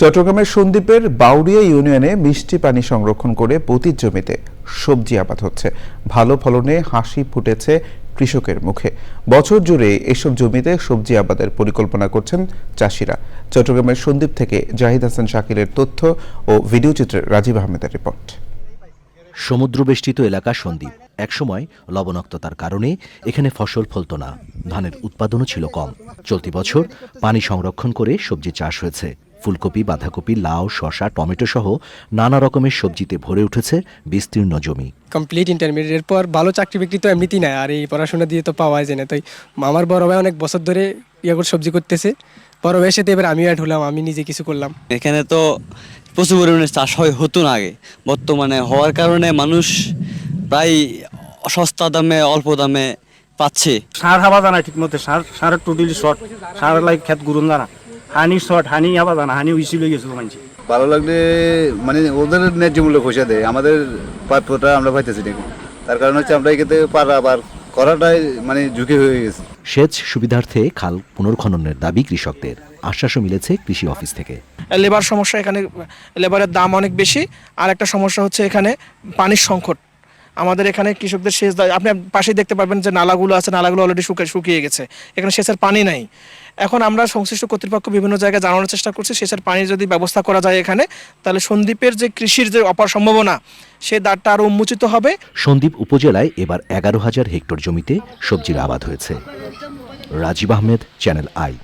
চট্টগ্রামের সন্দ্বীপের বাউরিয়া ইউনিয়নে মিষ্টি পানি সংরক্ষণ করে পতির জমিতে সবজি আবাদ হচ্ছে। ভালো ফলনে হাসি ফুটেছে কৃষকের মুখে। বছর জুড়ে এসব জমিতে সবজি আবাদের পরিকল্পনা করছেন চাষিরা। চট্টগ্রামের সন্দ্বীপ থেকে জাহিদ হাসান শাকিলের তথ্য ও ভিডিও চিত্রে রাজীব আহমেদের রিপোর্ট। সমুদ্রবেষ্টিত এলাকা সন্দ্বীপ। একসময় লবণাক্ততার কারণে এখানে ফসল ফলত না। ধানের উৎপাদনও ছিল কম। চলতি বছর পানি সংরক্ষণ করে সবজি চাষ হয়েছে। ফুলকপি বাঁধাকপি লাউ শসা টমেটো সহ নানা রকমের সবজিতে ভরে উঠেছে বিস্তীর্ণ জমি। কমপ্লিট ইন্টারমিডিয়েটের পর ভালো চাকরি বাকরি তো এমনিতেই নাই আর এই পড়াশোনা দিয়ে তো পাওয়া যায় না। তাই আমার বড় ভাই অনেক বছর ধরে ইয়ে করে সবজি করতেছে। বড় ভাইয়ের সাথে এবার আমিও অ্যাড হলাম আমি নিজে কিছু করলাম। এখানে তো প্রচুর পরিমাণে চাষ হয় হতো না আগে। বর্তমানে হওয়ার কারণে মানুষ প্রায় সস্তা দামে অল্প দামে পাচ্ছে। সার হাবা জানা ঠিক মতো সার সারের টোটালি শর্ট। সার লাই খেত গুরুন জানা। হানি শর্ট হানি জানা হানি উইসি লই গেছিল মানছি। ভালো লাগলে মানে ওদের ন্যায্য মূল্য পয়সা দেয়। আমাদের প্রাপ্যটা আমরা পাইতেছি না তার কারণ হচ্ছে আমরা এক্ষেত্রে পার আবার করাটাই মানে ঝুঁকি হয়ে গেছে। সেচ সুবিধার্থে খাল পুনর্খননের দাবি কৃষকদের। আশ্বাসও মিলেছে কৃষি অফিস থেকে। লেবার সমস্যা এখানে লেবারের দাম অনেক বেশি। আর একটা সমস্যা হচ্ছে এখানে পানির সংকট। আমাদের এখানে কৃষকদের সেচ আপনি পাশেই দেখতে পারবেন যে নালাগুলো আছে, নালাগুলো অলরেডি শুকিয়ে শুকিয়ে গেছে। এখানে সেচের পানি নাই। এখন আমরা সংশ্লিষ্ট কর্তৃপক্ষ বিভিন্ন জায়গায় জানানোর চেষ্টা করছি, সেচের পানির যদি ব্যবস্থা করা যায় এখানে, তাহলে সন্দ্বীপের যে কৃষির যে অপার সম্ভাবনা, সে দ্বারটা আরও উন্মোচিত হবে। সন্দ্বীপ উপজেলায় এবার এগারো হাজার হেক্টর জমিতে সবজির আবাদ হয়েছে। Rajib Ahmed channel I